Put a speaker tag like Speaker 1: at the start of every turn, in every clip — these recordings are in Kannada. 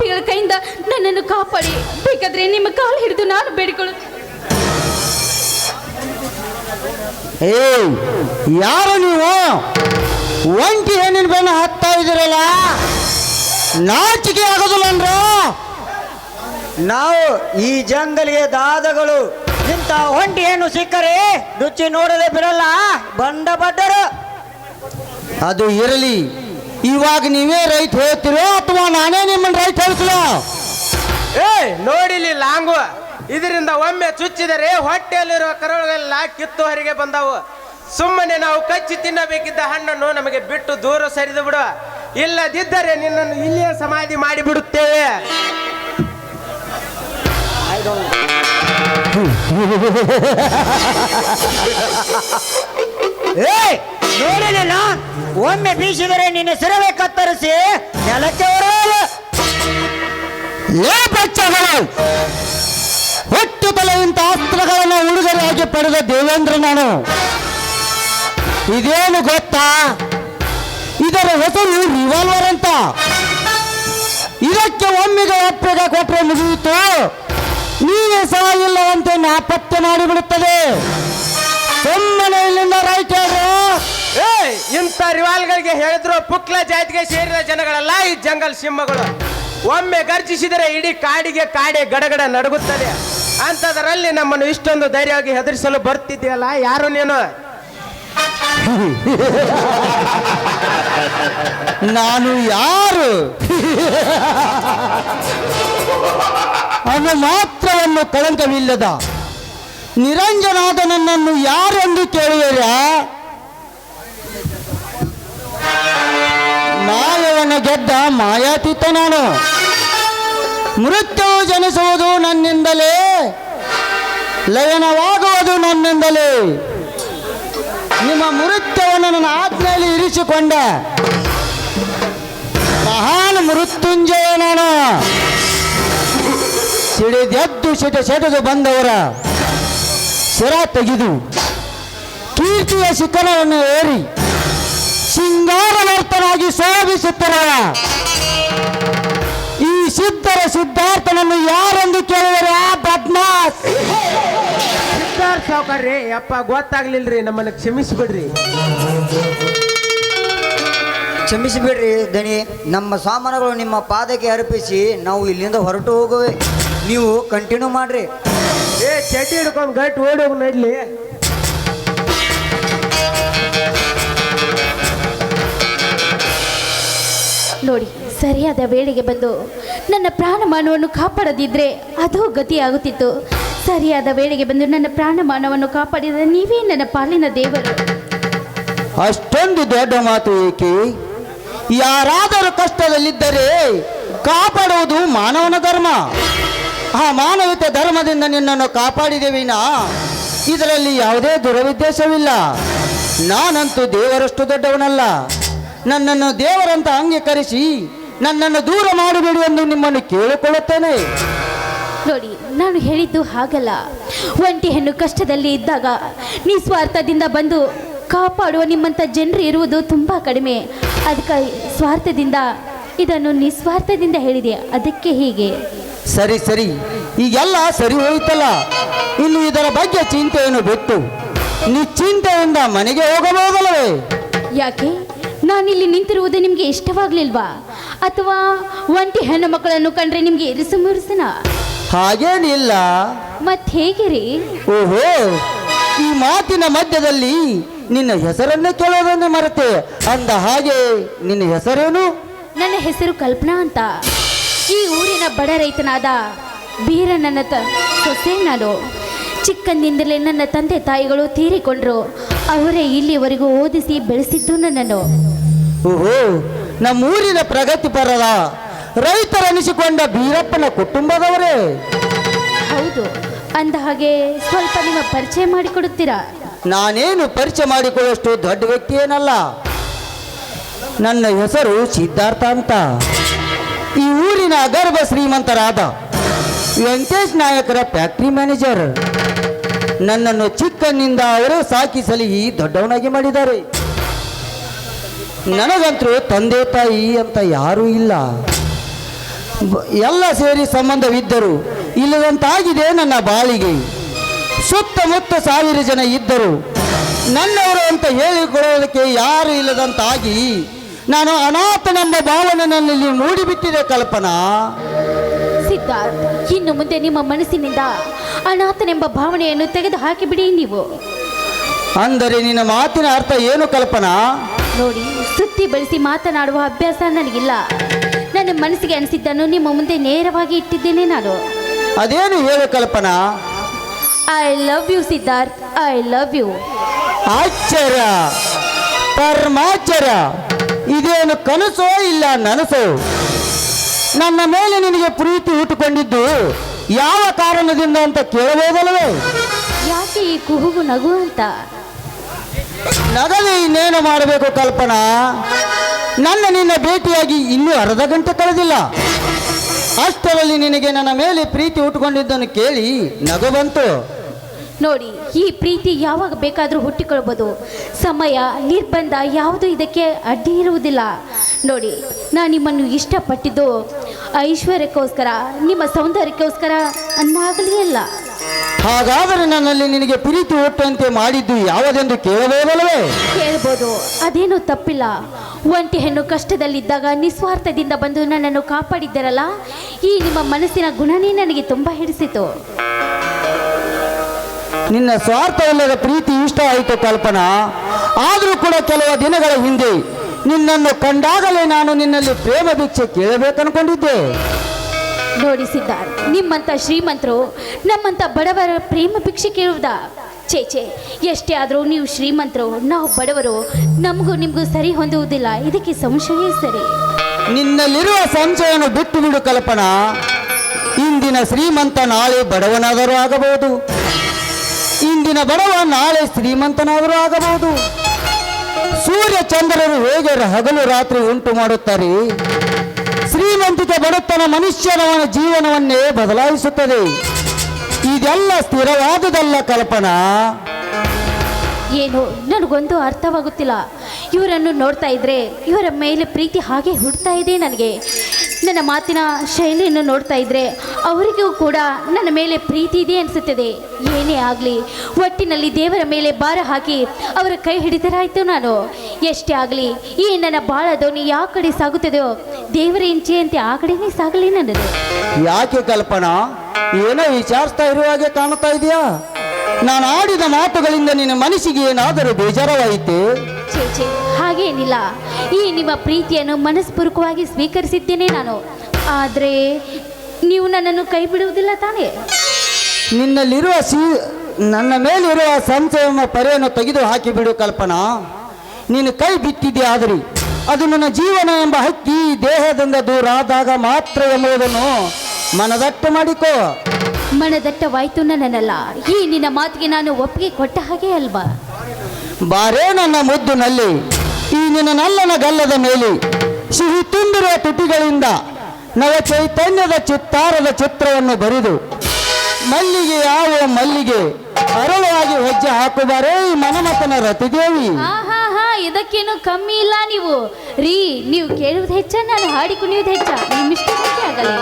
Speaker 1: ಪಾಪಿಗಳ ಕೈಯಿಂದ ನನ್ನನ್ನು ಕಾಪಾಡಿ. ಬೇಕಾದ್ರೆ ನಿಮ್ಮ ಕಾಲು ಹಿಡಿದು ನಾನು ಬೇಡಿಕೊಳ್ಳು
Speaker 2: ಏ ಯಾರು ನೀವು? ಒಂಟಿ ಹೆಣ್ಣಿನ ಬೆನ್ನ ಹತ್ತಾ ಇದ್ದೀರಲ್ಲ? ನಾಚಿಕೆ ಆಗೋದಿಲ್ಲ ಅಂದ್ರ?
Speaker 3: ನಾವು ಈ ಜಂಗಲಿಗೆ ದಾದಗಳು ಇಂತ ಒಂಟಿ ಹೆಣ್ಣು ಸಿಕ್ಕರೆ ರುಚಿ ನೋಡದೆ ಬಿಡಲ್ಲ. ಬಂಡ ಬಡ್ಡರು.
Speaker 2: ಅದು ಇರಲಿ. ಇವಾಗ ನೀವೇ ರೈಟ್ ಹೇಳ್ತಿರೋ ಅಥವಾ ನಾನೇ ನಿಮ್ಮನ್ನ ರೈಟ್ ಹೇಳ್ತೀರೋ
Speaker 4: ಏ ನೋಡಿಲಿ ಲಾಂಗು. ಇದರಿಂದ ಒಮ್ಮೆ ಚುಚ್ಚಿದರೆ ಹೊಟ್ಟೆಯಲ್ಲಿರುವ ಕರುಳೆಲ್ಲ ಕಿತ್ತು ಹೊರಗೆ ಬಂದವು. ಸುಮ್ಮನೆ ನಾವು ಕಚ್ಚಿ ತಿನ್ನಬೇಕಿದ್ದ ಹಣ್ಣನ್ನು ನಮಗೆ ಬಿಟ್ಟು ದೂರ ಸರಿದು ಬಿಡು. ಇಲ್ಲದಿದ್ದರೆ ನಿನ್ನನ್ನು ಇಲ್ಲಿಯೇ ಸಮಾಧಿ ಮಾಡಿಬಿಡುತ್ತೇವೆ.
Speaker 3: ಏ ನೋಡಿಲಿಲ್ಲ? ಒಮ್ಮೆ ಬೀಸಿದರೆ ನಿನ್ನ ಸಿರವೆ ಕತ್ತರಿಸಿ ನೆಲಕ್ಕೆ ಹೊರಲ್ಲ
Speaker 2: ಲೇ ಬಚ್ಚಗಳು! ಹೊಟ್ಟು ತಲೆ ಇಂಥ ಅಸ್ತ್ರಗಳನ್ನು ಉಡುಗೊರೆಯಾಗಿ ಪಡೆದ ದೇವೇಂದ್ರ ನಾನು. ಇದೇನು ಗೊತ್ತಾ? ಇದರ ಹೆಸರು ರಿವಾಲ್ವರ್ ಅಂತ. ಇದಕ್ಕೆ ಒಮ್ಮೆಗೆ ಒಪ್ಪಿಗೆ ಕೊಟ್ಟರೆ ಮುಗಿಯಿತು. ನೀವೇ ಸಹ ಇಲ್ಲವಂತೆ ನಾಪತ್ತೆ ಮಾಡಿಬಿಡುತ್ತದೆ. ಸುಮ್ಮನೆ ಇಲ್ಲಿಂದ ರೈಟ್
Speaker 4: ಏ ಇಂಥ ರಿವಾಲ್ಗಳಿಗೆ ಹೇಳಿದ್ರು ಪುಕ್ಲ ಜಾತಿಗೆ ಸೇರಿದ ಜನಗಳಲ್ಲ ಈ ಜಂಗಲ್ ಸಿಂಹಗಳು. ಒಮ್ಮೆ ಗರ್ಜಿಸಿದರೆ ಇಡೀ ಕಾಡಿಗೆ ಕಾಡೆ ಗಡಗಡ ನಡುಗುತ್ತದೆ. ಅಂಥದರಲ್ಲಿ ನಮ್ಮನ್ನು ಇಷ್ಟೊಂದು ಧೈರ್ಯವಾಗಿ ಹೆದರಿಸಲು ಬರ್ತಿದ್ದೀಯಲ್ಲ, ಯಾರು ನೀನು?
Speaker 2: ನಾನು ಯಾರು? ಅನು ಮಾತ್ರವನ್ನು ಕಳಂಕವಿಲ್ಲದ. ನಿರಂಜನಾದ ನನ್ನನ್ನು ಯಾರೆಂದು ಕೇಳುವಿರ? ಮಾಯವನ ಗೆದ್ದ ಮಾಯಾತೀತ ನಾನು. ಮೃತ್ಯು ಜನಿಸುವುದು ನನ್ನಿಂದಲೇ. ಲಯನವಾಗುವುದು ನನ್ನಿಂದಲೇ. ನಿಮ್ಮ ಮೃತ್ಯವನ್ನು ನನ್ನ ಆಜ್ಞೆಯಲ್ಲಿ ಇರಿಸಿಕೊಂಡ ಮಹಾನ್ ಮೃತ್ಯುಂಜಯ ನಾನು. ಸಿಡಿದೆದ್ದು ಸಿಟ ಸೆಟದು ಬಂದವರ ಶಿರ ತೆಗೆದು ಕೀರ್ತಿಯ ಶಿಖರವನ್ನು ಏರಿ ಸಿಂಗಾರವರ್ತನಾಗಿ ಶೋಭಿಸುತ್ತಿರುವ ಈ ಸಿದ್ಧರ ಸಿದ್ಧಾರ್ಥನನ್ನು ಯಾರೆಂದು ಕೇಳಿದರೆ ಬದ್ಮಾಸ್.
Speaker 4: ಸಿದ್ಧಾರ್ಥ ಸಾವುಕಾರ್ರಿ ಅಪ್ಪ ಗೊತ್ತಾಗ್ಲಿಲ್ರಿ ನಮ್ಮನ್ನು ಕ್ಷಮಿಸಿಬಿಡ್ರಿ.
Speaker 3: ಕ್ಷಮಿಸಿಬಿಡ್ರಿ ದಣಿ ನಮ್ಮ ಸಾಮಾನುಗಳು ನಿಮ್ಮ ಪಾದಕ್ಕೆ ಅರ್ಪಿಸಿ ನಾವು ಇಲ್ಲಿಂದ ಹೊರಟು ಹೋಗುವೆ. ನೀವು ಕಂಟಿನ್ಯೂ ಮಾಡ್ರಿ.
Speaker 4: ಏ ಚಡ್ಡಿ ಹಿಡ್ಕೊಂಡು ಗಟ್ಟಿ ಓಡಿ ಹೋಗಿ ನಡ್ಲಿ
Speaker 1: ನೋಡಿ, ಸರಿಯಾದ ವೇಳೆಗೆ ಬಂದು, ನನ್ನ ಪ್ರಾಣಮಾನವನ್ನು ಕಾಪಾಡದಿದ್ದರೆ ಅದು ಗತಿಯಾಗುತ್ತಿತ್ತು. ಸರಿಯಾದ ವೇಳೆಗೆ ಬಂದು ನನ್ನ ಪ್ರಾಣಮಾನವನ್ನು ಕಾಪಾಡಿದ ನೀವೇ ನನ್ನ ಪಾಲಿನ ದೇವರು.
Speaker 2: ಅಷ್ಟೊಂದು ದೊಡ್ಡ ಮಾತು ಏಕೆ? ಯಾರಾದರೂ ಕಷ್ಟದಲ್ಲಿದ್ದರೆ ಕಾಪಾಡುವುದು ಮಾನವನ ಧರ್ಮ. ಆ ಮಾನವೀಯತೆ ಧರ್ಮದಿಂದ ನಿನ್ನನ್ನು ಕಾಪಾಡಿದೆವಿನ ಇದರಲ್ಲಿ ಯಾವುದೇ ದುರವಿದ್ದೇಶವಿಲ್ಲ. ನಾನಂತೂ ದೇವರಷ್ಟು ದೊಡ್ಡವನಲ್ಲ. ನನ್ನನ್ನು ದೇವರಂತ ಅಂಗೀಕರಿಸಿ ನನ್ನನ್ನು ದೂರ ಮಾಡಬೇಡಿ ಎಂದು ನಿಮ್ಮನ್ನು ಕೇಳಿಕೊಳ್ಳುತ್ತೇನೆ.
Speaker 1: ನೋಡಿ ನಾನು ಹೇಳಿದ್ದು ಹಾಗಲ್ಲ. ಒಂಟಿ ಹೆಣ್ಣು ಕಷ್ಟದಲ್ಲಿ ಇದ್ದಾಗ ನಿಸ್ವಾರ್ಥದಿಂದ ಬಂದು ಕಾಪಾಡುವ ನಿಮ್ಮಂಥ ಜನರು ಇರುವುದು ತುಂಬ ಕಡಿಮೆ. ಅದಕ್ಕೆ ಸ್ವಾರ್ಥದಿಂದ ಇದನ್ನು ನಿಸ್ವಾರ್ಥದಿಂದ ಹೇಳಿದೆ. ಅದಕ್ಕೆ ಹೀಗೆ.
Speaker 2: ಸರಿ ಸರಿ. ಈಗೆಲ್ಲ ಸರಿ ಹೋಯಿತಲ್ಲ. ಇನ್ನು ಇದರ ಬಗ್ಗೆ ಚಿಂತೆಯನ್ನು ಬಿಟ್ಟು ನಿಶ್ಚಿಂತೆಯಿಂದ ಮನೆಗೆ ಹೋಗಬಹುದಲ್ಲವೇ?
Speaker 1: ಯಾಕೆ? ನಾನಿಲ್ಲಿ ನಿಂತಿರುವುದು ನಿಮಗೆ ಇಷ್ಟವಾಗ್ಲಿಲ್ವಾ? ಅಥವಾ ಒಂಟಿ ಹೆಣ್ಣು ಮಕ್ಕಳನ್ನು ಕಂಡ್ರೆ ನಿಮಗೆ ಇರಿಸು ಮುರಿಸನ?
Speaker 2: ಹಾಗೇನಿಲ್ಲ.
Speaker 1: ಮತ್ ಹೇಗೆ ರೀ
Speaker 2: ಓಹೋ ಈ ಮಾತಿನ ಮಧ್ಯದಲ್ಲಿ ನಿನ್ನ ಹೆಸರನ್ನೇ ಕೇಳೋದನ್ನೇ ಮರೆತೆ. ಅಂದ ಹಾಗೆ ನಿನ್ನ ಹೆಸರೇನು?
Speaker 1: ನನ್ನ ಹೆಸರು ಕಲ್ಪನಾ ಅಂತ. ಈ ಊರಿನ ಬಡ ರೈತನಾದ ಬೀರಣ್ಣನ ತ ಸೊಸೆ ನಾನು ಚಿಕ್ಕಂದಿಂದಲೇ ನನ್ನ ತಂದೆ ತಾಯಿಗಳು ತೀರಿಕೊಂಡ್ರು. ಅವರೇ ಇಲ್ಲಿವರೆಗೂ ಓದಿಸಿ ಬೆಳೆಸಿದ್ದು ನನ್ನನ್ನು.
Speaker 2: ಓಹೋ ನಮ್ಮೂರಿನ ಪ್ರಗತಿಪರರ ರೈತರನಿಸಿಕೊಂಡ ಬೀರಪ್ಪನ ಕುಟುಂಬದವರೇ.
Speaker 1: ಹೌದು ಅಂದ ಹಾಗೆ ಸ್ವಲ್ಪ ನಿಮ್ಮ ಪರಿಚಯ ಮಾಡಿಕೊಡುತ್ತೀರಾ?
Speaker 2: ನಾನೇನು ಪರಿಚಯ ಮಾಡಿಕೊಳ್ಳುವಷ್ಟು ದೊಡ್ಡ ವ್ಯಕ್ತಿ ಏನಲ್ಲ. ನನ್ನ ಹೆಸರು ಸಿದ್ಧಾರ್ಥ ಅಂತ. ಈ ಊರಿನ ಅಗರ್ಭ ಶ್ರೀಮಂತರಾದ ವೆಂಕಟೇಶ್ ನಾಯಕರ ಫ್ಯಾಕ್ಟ್ರಿ ಮ್ಯಾನೇಜರ್. ನನ್ನನ್ನು ಚಿಕ್ಕನಿಂದ ಅವರು ಸಾಕಿ ಸಲಿಹಿ ದೊಡ್ಡವನಾಗಿ ಮಾಡಿದ್ದಾರೆ. ನನಗಂತೂ ತಂದೆ ತಾಯಿ ಅಂತ ಯಾರೂ ಇಲ್ಲ. ಎಲ್ಲ ಸೇರಿ ಸಂಬಂಧವಿದ್ದರು ಇಲ್ಲದಂತಾಗಿದೆ ನನ್ನ ಬಾಳಿಗೆ. ಸುತ್ತಮುತ್ತ ಸಾವಿರ ಜನ ಇದ್ದರು. ನನ್ನವರು ಅಂತ ಹೇಳಿಕೊಳ್ಳೋದಕ್ಕೆ ಯಾರು ಇಲ್ಲದಂತಾಗಿ ನಾನು ಅನಾಥನೆಂಬ ಭಾವನೆ ನನ್ನಲ್ಲಿ ಮೂಡಿಬಿಟ್ಟಿದೆ ಕಲ್ಪನಾ.
Speaker 1: ಸಿದ್ಧಾರ್ಥ್ ಇನ್ನು ಮುಂದೆ ನಿಮ್ಮ ಮನಸ್ಸಿನಿಂದ ಅನಾಥನೆಂಬ ಭಾವನೆಯನ್ನು ತೆಗೆದು ಹಾಕಿಬಿಡಿ ನೀವು.
Speaker 2: ಅಂದರೆ ನಿನ್ನ ಮಾತಿನ ಅರ್ಥ ಏನು ಕಲ್ಪನಾ?
Speaker 1: ನೋಡಿ ಸುತ್ತಿ ಬಳಸಿ ಮಾತನಾಡುವ ಅಭ್ಯಾಸ ನನಗಿಲ್ಲ. ನನ್ನ ಮನಸ್ಸಿಗೆ ಅನಿಸಿದ್ದನ್ನು ನಿಮ್ಮ ಮುಂದೆ ನೇರವಾಗಿ ಇಟ್ಟಿದ್ದೇನೆ ನಾನು.
Speaker 2: ಅದೇನು ಹೇಳು Kalpana?
Speaker 1: I love you Siddharth. I love you
Speaker 2: ಆಶ್ಚರ್ಯ. ಪರಮಾಶ್ಚರ್ಯ. ಇದೇನು ಕನಸೋ ಇಲ್ಲ ನನಸೋ? ನನ್ನ ಮೇಲೆ ನಿನಗೆ ಪ್ರೀತಿ ಹುಟ್ಟುಕೊಂಡಿದ್ದು ಯಾವ ಕಾರಣದಿಂದ ಅಂತ ಕೇಳಬಹುದಲ್ಲವೇ
Speaker 1: ಯಾಕೆ ಈ ಕುಹುಗು ನಗು ಅಂತ?
Speaker 2: ನಗಲಿ ಇನ್ನೇನು ಮಾಡಬೇಕು ಕಲ್ಪನಾ? ನನ್ನ ನಿನ್ನ ಭೇಟಿಯಾಗಿ ಇನ್ನೂ ಅರ್ಧ ಗಂಟೆ ಕಳೆದಿಲ್ಲ. ಅಷ್ಟರಲ್ಲಿ ನಿನಗೆ ನನ್ನ ಮೇಲೆ ಪ್ರೀತಿ ಹುಟ್ಟುಕೊಂಡಿದ್ದನ್ನು ಕೇಳಿ ನಗು ಬಂತು.
Speaker 1: ನೋಡಿ ಈ ಪ್ರೀತಿ ಯಾವಾಗ ಬೇಕಾದರೂ ಹುಟ್ಟಿಕೊಳ್ಬೋದು. ಸಮಯ ನಿರ್ಬಂಧ ಯಾವುದು ಇದಕ್ಕೆ ಅಡ್ಡಿ ಇರುವುದಿಲ್ಲ. ನೋಡಿ ನಾನು ನಿಮ್ಮನ್ನು ಇಷ್ಟಪಟ್ಟಿದ್ದು ಐಶ್ವರ್ಯಕ್ಕೋಸ್ಕರ ನಿಮ್ಮ ಸೌಂದರ್ಯಕ್ಕೋಸ್ಕರ ಅನ್ನಾಗಲಿ ಅಲ್ಲ.
Speaker 2: ಹಾಗಾದರೆ ನನ್ನಲ್ಲಿ ನಿನಗೆ ಪ್ರೀತಿ ಹುಟ್ಟುವಂತೆ ಮಾಡಿದ್ದು ಯಾವುದೆಂದು ಕೇಳಬೇಕಲ್ಲವೇ
Speaker 1: ಕೇಳ್ಬೋದು ಅದೇನು ತಪ್ಪಿಲ್ಲ. ಒಂಟಿ ಹೆಣ್ಣು ಕಷ್ಟದಲ್ಲಿದ್ದಾಗ ನಿಸ್ವಾರ್ಥದಿಂದ ಬಂದು ನನ್ನನ್ನು ಕಾಪಾಡಿದ್ದರಲ್ಲ ಈ ನಿಮ್ಮ ಮನಸ್ಸಿನ ಗುಣನೇ ನನಗೆ ತುಂಬ ಹಿಡಿಸಿತು.
Speaker 2: ನಿನ್ನ ಸ್ವಾರ್ಥವಿಲ್ಲದ ಪ್ರೀತಿ ಇಷ್ಟ ಆಯಿತು ಕಲ್ಪನಾ. ಆದರೂ ಕೂಡ ಕೆಲವು ದಿನಗಳ ಹಿಂದೆ ನಿನ್ನನ್ನು ಕಂಡಾಗಲೇ ನಾನು ನಿನ್ನಲ್ಲಿ ಪ್ರೇಮ ಭಿಕ್ಷೆ ಕೇಳಬೇಕನ್ಕೊಂಡಿದ್ದೆ.
Speaker 1: ನೋಡಿ ಸಿದ್ಧಾರ್ಥ್ ನಿಮ್ಮಂಥ ಶ್ರೀಮಂತರು ನಮ್ಮಂಥ ಬಡವರ ಪ್ರೇಮ ಭಿಕ್ಷೆ ಕೇಳುವುದಾ? ಛೇ ಛೇ ಎಷ್ಟೇ ಆದರೂ ನೀವು ಶ್ರೀಮಂತರು ನಾವು ಬಡವರು ನಮಗೂ ನಿಮಗೂ ಸರಿ ಹೊಂದುವುದಿಲ್ಲ. ಇದಕ್ಕೆ ಸಂಶಯವೇ ಸರಿ?
Speaker 2: ನಿನ್ನಲ್ಲಿರುವ ಸಂಶಯವನ್ನು ಬಿಟ್ಟು ಬಿಡು ಕಲ್ಪನಾ. ಇಂದಿನ ಶ್ರೀಮಂತ ನಾಳೆ ಬಡವನಾದರೂ ಆಗಬಹುದು. ಇಂದಿನ ಬಡವ ನಾಳೆ ಶ್ರೀಮಂತನಾದರೂ ಆಗಬಹುದು. ಸೂರ್ಯ ಚಂದ್ರರು ಹೇಗೆ ಹಗಲು ರಾತ್ರಿ ಉಂಟು ಮಾಡುತ್ತಾರೆ? ಶ್ರೀಮಂತಿಕೆ ಬಡತನ ಮನುಷ್ಯನವನ ಜೀವನವನ್ನೇ ಬದಲಾಯಿಸುತ್ತದೆ. ಇದೆಲ್ಲ ಸ್ಥಿರವಾದುದಲ್ಲ ಕಲ್ಪನಾ?
Speaker 1: ಏನು, ನನಗೊಂದು ಅರ್ಥವಾಗುತ್ತಿಲ್ಲ. ಇವರನ್ನು ನೋಡ್ತಾ ಇದ್ರೆ ಇವರ ಮೇಲೆ ಪ್ರೀತಿ ಹಾಗೆ ಹುಡ್ತಾ ಇದೆ ನನಗೆ. ನನ್ನ ಮಾತಿನ ಶೈಲಿಯನ್ನು ನೋಡ್ತಾ ಇದ್ರೆ ಅವರಿಗೂ ಕೂಡ ನನ್ನ ಮೇಲೆ ಪ್ರೀತಿ ಇದೆ ಅನಿಸುತ್ತದೆ. ಏನೇ ಆಗಲಿ, ಒಟ್ಟಿನಲ್ಲಿ ದೇವರ ಮೇಲೆ ಭಾರ ಹಾಕಿ ಅವರ ಕೈ ಹಿಡಿದರಾಯಿತು ನಾನು. ಎಷ್ಟೇ ಆಗಲಿ, ಈ ನನ್ನ ಬಾಳ ಧ್ವನಿ ಯಾವ ಕಡೆ ಸಾಗುತ್ತದೆಯೋ ದೇವರ ಇಂಚೆಯಂತೆ ಆ ಕಡೆನೇ ಸಾಗಲಿ ನನ್ನದು.
Speaker 2: ಯಾಕೆ ಕಲ್ಪನಾ? ಏನೋ ವಿಚಾರಿಸ್ತಾ ಇರುವ ಹಾಗೆ ಕಾಣುತ್ತಾ ಇದೆಯಾ? ನಾನು ಆಡಿದ ಮಾತುಗಳಿಂದ ನಿನ್ನ ಮನಸ್ಸಿಗೆ ಏನಾದರೂ ಬೇಜಾರವಾಯಿತೆ?
Speaker 1: ಛೇ ಹಾಗೇನಿಲ್ಲ ಈ ನಿಮ್ಮ ಪ್ರೀತಿಯನ್ನು ಮನಸ್ಪೂರ್ವಕವಾಗಿ ಸ್ವೀಕರಿಸಿದ್ದೇನೆ ನಾನು. ಆದರೆ ನೀವು ನನ್ನನ್ನು ಕೈ ಬಿಡುವುದಿಲ್ಲ ತಾನೇ?
Speaker 2: ನಿನ್ನಲ್ಲಿರುವ ಸಿ ನನ್ನ ಮೇಲಿರುವ ಸಂಶಯವನ್ನು ಪರೆಯನ್ನು ತೆಗೆದು ಹಾಕಿಬಿಡು ಕಲ್ಪನಾ. ನೀನು ಕೈ ಬಿತ್ತಿದ್ದೆ ಆದರೆ? ಅದು ನನ್ನ ಜೀವನ ಎಂಬ ಹಕ್ಕಿ ದೇಹದಿಂದ ದೂರ ಆದಾಗ ಮಾತ್ರ ಎಂಬುದನ್ನು ಮನದಟ್ಟು ಮಾಡಿಕೋ.
Speaker 1: ಮನದಟ್ಟವಾಯ್ತು ನನ್ನಲ್ಲ ಈ ನಿನ್ನ ಮಾತಿಗೆ ನಾನು ಒಪ್ಪಿಗೆ ಕೊಟ್ಟ ಹಾಗೆ ಅಲ್ವಾ?
Speaker 2: ಬಾರೇ ನನ್ನ ಮುದ್ದು ನಲ್ಲಿ ಈ ನಿನ್ನ ನಲ್ಲನ ಗಲ್ಲದ ಮೇಲೆ ಸಿಹಿ ತುಂಬಿರುವ ತುಟಿಗಳಿಂದ ನವ ಚೈತನ್ಯದ ಚಿತ್ತಾರದ ಚಿತ್ರವನ್ನು ಬರೆದು, ಮಲ್ಲಿಗೆ ಯಾವ ಮಲ್ಲಿಗೆ ಅರಳವಾಗಿ ಹೆಜ್ಜೆ ಹಾಕುಬಾರೇ ಈ ಮನಮತನ ರತಿದೇವಿ.
Speaker 1: ಇದಕ್ಕೇನು ಕಮ್ಮಿ ಇಲ್ಲ ನೀವು. ರೀ, ನೀವು ಕೇಳುವುದು ಹೆಚ್ಚ, ನಾನು ಹಾಡಿ ಕುಣಿಯುವುದು ಹೆಚ್ಚ. ನಿಮ್ಮಿಷ್ಟ ಆಗಲ್ಲ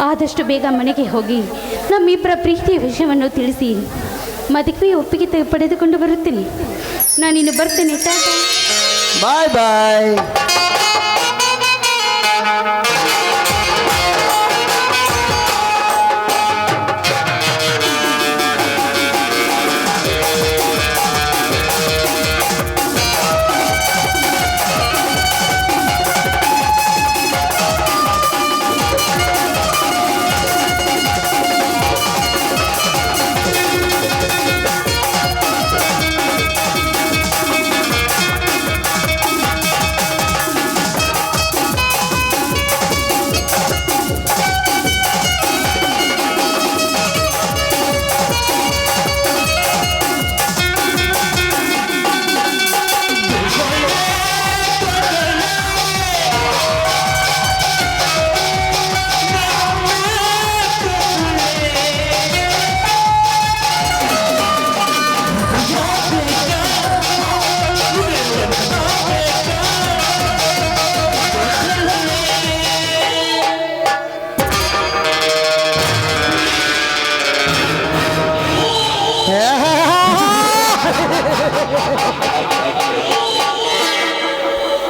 Speaker 1: ಆದಷ್ಟು ಬೇಗ ಮನೆಗೆ ಹೋಗಿ ನಮ್ಮಿಬ್ಬರ ಪ್ರೀತಿಯ ವಿಷಯವನ್ನು ತಿಳಿಸಿ ಮದುವೆ ಒಪ್ಪಿಗೆ ಪಡೆದುಕೊಂಡು ಬರುತ್ತೇನೆ. ನಾನಿನ್ನು ಬರ್ತೇನೆ ಟಾಟಾ
Speaker 2: ಬಾಯ್ ಬಾಯ್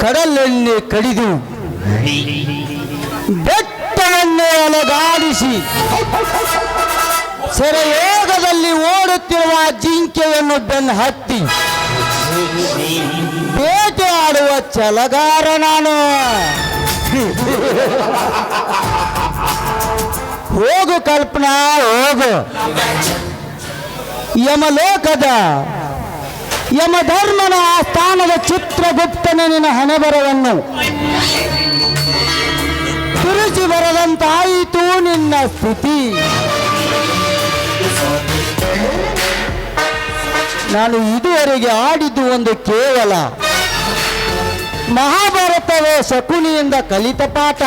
Speaker 2: ಕಡಲಲ್ಲಿ ಕಡಿದು ಬೆಟ್ಟವನ್ನು ಅಲಗಾಡಿಸಿ ಸೆರೆಯೋಗದಲ್ಲಿ ಓಡುತ್ತಿರುವ ಜಿಂಕೆಯನ್ನು ಬೆನ್ನು ಹತ್ತಿ ಆಡುವ ಛಲಗಾರ ನಾನು. ಹೋಗು ಕಲ್ಪನಾ, ಹೋಗು. ಯಮಲೋಕದ ಯಮಧರ್ಮನ ಆಸ್ಥಾನದ ಚಿತ್ರಗುಪ್ತನ ನಿನ್ನ ಹಣೆಬರವನ್ನು ತಿರುಚಿ ಬರದಂತಾಯಿತು ನಿನ್ನ ಸ್ಥಿತಿ. ನಾನು ಇದುವರೆಗೆ ಆಡಿದ್ದು ಒಂದು ಕೇವಲ ಮಹಾಭಾರತವೇ ಶಕುನಿಯಿಂದ ಕಲಿತ ಪಾಠ.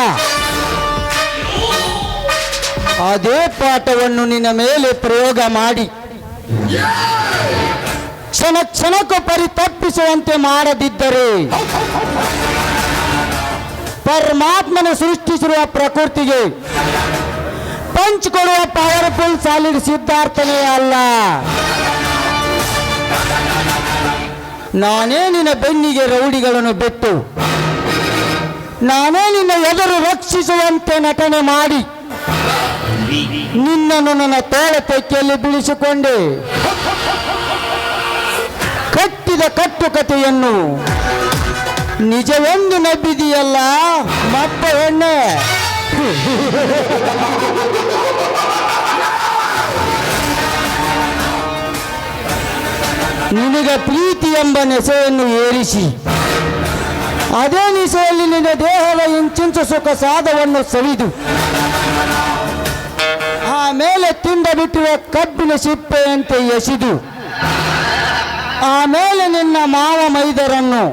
Speaker 2: ಅದೇ ಪಾಠವನ್ನು ನಿನ್ನ ಮೇಲೆ ಪ್ರಯೋಗ ಮಾಡಿ. ಕ್ಷಣ ಕ್ಷಣಕ್ಕೂ ಪರಿತಪ್ಪಿಸುವಂತೆ ಮಾಡದಿದ್ದರೆ ಪರಮಾತ್ಮನ ಸೃಷ್ಟಿಸಿರುವ ಪ್ರಕೃತಿಗೆ ಪಂಚ್ ಕೊಡುವ ಪವರ್ಫುಲ್ ಸಾಲಿಡ್ ಸಿದ್ಧಾರ್ಥನೇ ಅಲ್ಲ. ನಾನೇ ನಿನ್ನ ಬೆನ್ನಿಗೆ ರೌಡಿಗಳನ್ನು ಬಿಟ್ಟು ನಾನೇ ನಿನ್ನ ಎದುರು ರಕ್ಷಿಸುವಂತೆ ನಟನೆ ಮಾಡಿ ನಿನ್ನನ್ನು ನನ್ನ ತೋಳ ತೆಕ್ಕೆಯಲ್ಲಿ ಕಟ್ಟಿದ ಕಟ್ಟುಕತೆಯನ್ನು ನಿಜವೆಂದು ನಂಬಿದೆಯಲ್ಲ ಮಪ್ಪ ಎಣ್ಣೆ ನಿನಗೆ ಪ್ರೀತಿ ಎಂಬ ನೆಸೆಯನ್ನು ಏರಿಸಿ, ಅದೇ ನಿಸೆಯಲ್ಲಿ ನಿನ್ನ ದೇಹದ ಇಂಚಿಂಚು ಸುಖ ಸಾಧವನ್ನು ಸವಿದು ಆಮೇಲೆ ತಿಂದ ಬಿಟ್ಟಿರುವ ಕಬ್ಬಿನ ಸಿಪ್ಪೆಯಂತೆ ಎಸೆದು ಆಮೇಲೆ ನಿನ್ನ ಮಾವ ಮೈದರನ್ನು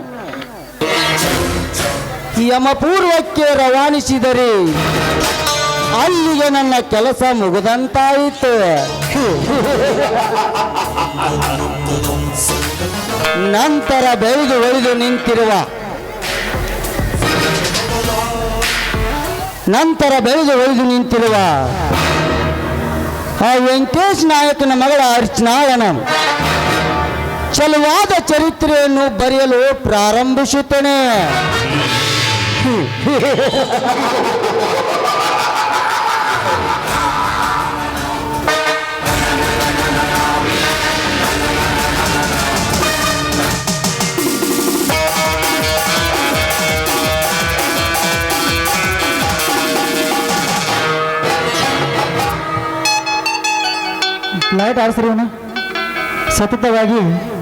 Speaker 2: ಯಮಪೂರ್ವಕ್ಕೆ ರವಾನಿಸಿದರೆ ಅಲ್ಲಿಗೆ ನನ್ನ ಕೆಲಸ ಮುಗಿದಂತಾಯಿತು. ನಂತರ ಬೆಳೆದು ಬೆಳೆದು ನಿಂತಿರುವ ನಂತರ ಬೆಳೆದು ಬೆಳೆದು ನಿಂತಿರುವ ಆ ವೆಂಕಟೇಶ್ ನಾಯಕನ ಮಗಳ ಅರ್ಚನಾಯನ ಚಲವಾದ ಚರಿತ್ರೆಯನ್ನು ಬರೆಯಲು ಪ್ರಾರಂಭಿಸುತ್ತೇನೆ. ಲೈಟ್ ಆರಿಸ್ರಿ ಸತತವಾಗಿ